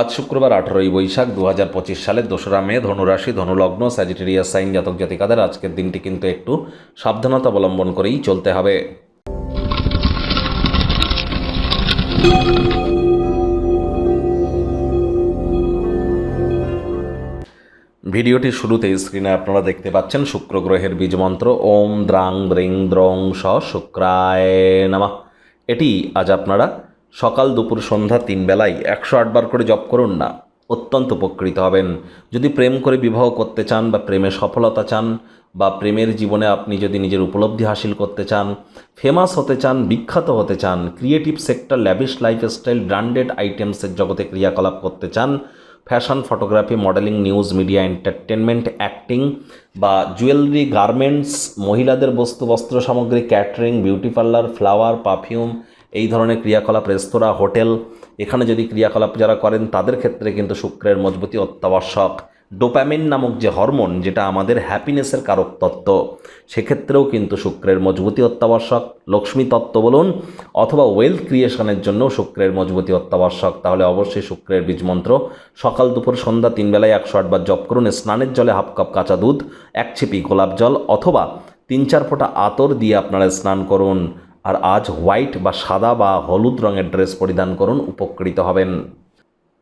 আজ শুক্রবার আঠারোই বৈশাখ দু হাজার পঁচিশ সালের দোসরা মে, ধনুরাশি, ধনুলগ্ন, স্যাজিটেরিয়াস সাইন জাতক জাতিকাদের আজকের দিনটি কিন্তু একটু সাবধানতা অবলম্বন করেই চলতে হবে। ভিডিওটি শুরুতেই স্ক্রিনে আপনারা দেখতে পাচ্ছেন শুক্র গ্রহের বীজ মন্ত্র ওম দ্রাং দ্রিং দ্রং স শুক্রায় নামা। এটি আজ আপনারা সকাল দুপুর সন্ধ্যা তিন বেলায় একশো আটবার করে জপ করুন না, অত্যন্ত উপকৃত হবেন। যদি প্রেম করে বিবাহ করতে চান বা প্রেমে সফলতা চান বা প্রেমের জীবনে আপনি যদি নিজের উপলব্ধি হাসিল করতে চান ফেমাস হতে চান, বিখ্যাত হতে চান creative sector lavish lifestyle branded আইটেমসের জগতে ক্রিয়াকলাপ করতে চান fashion photography modelling news media entertainment acting বা জুয়েলারি গার্মেন্টস মহিলাদের বস্তু, বস্ত্র সামগ্রী catering beauty parlour flower perfume এই ধরনের ক্রিয়াকলাপ, রেস্তোরাঁ, হোটেল, এখানে যদি ক্রিয়াকলাপ যারা করেন, তাদের ক্ষেত্রে কিন্তু শুক্রের মজবুতি অত্যাবশ্যক। ডোপ্যামিন নামক যে হরমোন, যেটা আমাদের হ্যাপিনেসের কারক তত্ত্ব, সেক্ষেত্রেও কিন্তু শুক্রের মজবুতি অত্যাবশ্যক। লক্ষ্মী তত্ত্ব বলুন, অথবা ওয়েলথ ক্রিয়েশনের জন্য শুক্রের মজবুতি অত্যাবশ্যক। তাহলে অবশ্যই শুক্রের বীজ মন্ত্র সকাল, দুপুর, সন্ধ্যা, তিন বেলায় একশো আটবার জপ করুন, স্নানের জলে হাফ কাপ কাঁচা দুধ, এক ছিপি গোলাপ জল, অথবা তিন চার ফোঁটা আতর দিয়ে আপনারা স্নান করুন। আর আজ হোয়াইট বা সাদা বা হলুদ রঙের ড্রেস পরিধান করুন, উপকৃত হবেন।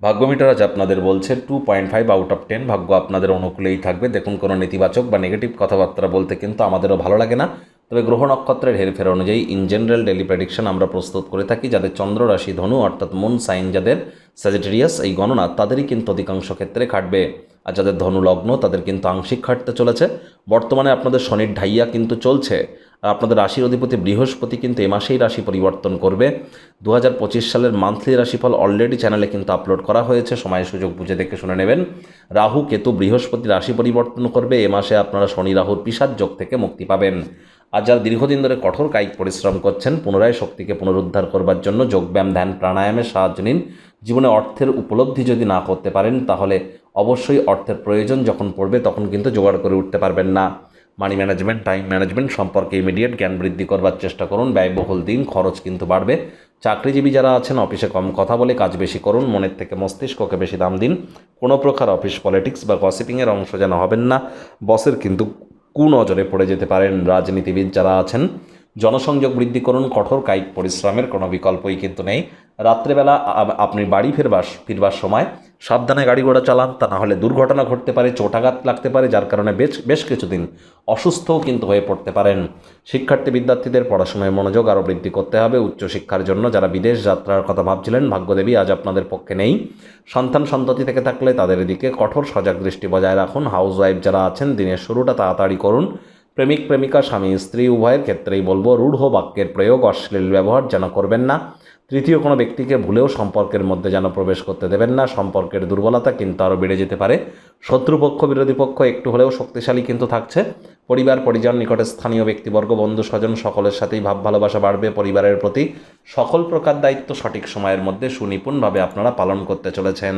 ভাগ্যমিটার আজ আপনাদের বলছে two point five out of ten ভাগ্য আপনাদের অনুকূলেই থাকবে। দেখুন, কোনো নেতিবাচক বা নেগেটিভ কথাবার্তা বলতে কিন্তু আমাদেরও ভালো লাগে না। তবে গ্রহ নক্ষত্রের হেরফের অনুযায়ী ইন জেনারেল ডেলি প্রেডিকশন আমরা প্রস্তুত করে থাকি, যাদের চন্দ্র রাশি ধনু, অর্থাৎ মুন সাইন যাদের স্যাজিটেরিয়াস এই গণনা তাদেরই কিন্তু অধিকাংশ ক্ষেত্রে খাটবে। আর যাদের ধনু লগ্ন, তাদের কিন্তু আংশিক খাটতে চলেছে। বর্তমানে আপনাদের শনির ঢাইয়া কিন্তু চলছে। আপনাদের রাশির অধিপতি বৃহস্পতি কিন্তু এ মাসেই রাশি পরিবর্তন করবে। দু হাজার পঁচিশ সালের মান্থলি রাশিফল অলরেডি চ্যানেলে কিন্তু আপলোড করা হয়েছে। সময়, সুযোগ বুঝে দেখে শুনে নেবেন। রাহু, কেতু, বৃহস্পতি রাশি পরিবর্তন করবে। এ মাসে আপনারা শনি, রাহুর পিসার যোগ থেকে মুক্তি পাবেন। আর যারা দীর্ঘদিন ধরে কঠোর কায়িক পরিশ্রম করছেন, পুনরায় শক্তিকে পুনরুদ্ধার করবার জন্য যোগব্যায়াম, ধ্যান, প্রাণায়ামের সাহায্য নিন। জীবনে অর্থের উপলব্ধি যদি না করতে পারেন, তাহলে অবশ্যই অর্থের প্রয়োজন যখন পড়বে, তখন কিন্তু জোগাড় করে উঠতে পারবেন না। মানি ম্যানেজমেন্ট টাইম ম্যানেজমেন্ট সম্পর্কে ইমিডিয়েট জ্ঞান বৃদ্ধি করবার চেষ্টা করুন। ব্যয়বহুল দিন, খরচ কিন্তু বাড়বে। চাকরিজীবী যারা আছেন অফিসে কম কথা বলে কাজ বেশি করুন। মনের থেকে মস্তিষ্ককে বেশি দাম দিন। কোনো প্রকার অফিস পলিটিক্স বা গসিপিংয়ের অংশ যেন হবেন না। বসের কিন্তু কুনজরে পড়ে যেতে পারেন। রাজনীতিবিদ যারা আছেন জনসংযোগ বৃদ্ধি করুন কঠোর কায়িক পরিশ্রমের কোনো বিকল্পই কিন্তু নেই। রাত্রেবেলা আপনি বাড়ি ফেরবার, ফিরবার সময় সাবধানে গাড়ি ঘোড়া চালান, তা না হলে দুর্ঘটনা ঘটতে পারে, চোটাঘাত লাগতে পারে, যার কারণে বেশ বেশ কিছুদিন অসুস্থও কিন্তু হয়ে পড়তে পারেন। শিক্ষার্থী, বিদ্যার্থীদের পড়াশোনায় মনোযোগ আরও বৃদ্ধি করতে হবে। উচ্চশিক্ষার জন্য যারা বিদেশ যাত্রার কথা ভাবছিলেন, ভাগ্যদেবী আজ আপনাদের পক্ষে নেই। সন্তান সন্ততি থেকে থাকলে তাদের দিকে কঠোর সজাগ দৃষ্টি বজায় রাখুন। হাউস ওয়াইফ যারা আছেন, দিনের শুরুটা তাড়াতাড়ি করুন। প্রেমিক, প্রেমিকা, স্বামী, স্ত্রী, উভয়ের ক্ষেত্রেই বলব, রূঢ় বাক্যের প্রয়োগ অশ্লীল ব্যবহার যেন করবেন না। তৃতীয় কোনো ব্যক্তিকে ভুলেও সম্পর্কের মধ্যে যেন প্রবেশ করতে দেবেন না। সম্পর্কের দুর্বলতা কিন্তু আরও বেড়ে যেতে পারে। শত্রুপক্ষ, বিরোধী পক্ষ একটু হলেও শক্তিশালী কিন্তু থাকছে। পরিবার, পরিজন, নিকটে স্থানীয় ব্যক্তিবর্গ, বন্ধু, স্বজন, সকলের সাথেই ভাব, ভালোবাসা বাড়বে পরিবারের প্রতি। সকল প্রকার দায়িত্ব সঠিক সময়ের মধ্যে সুনিপুণভাবে আপনারা পালন করতে চলেছেন।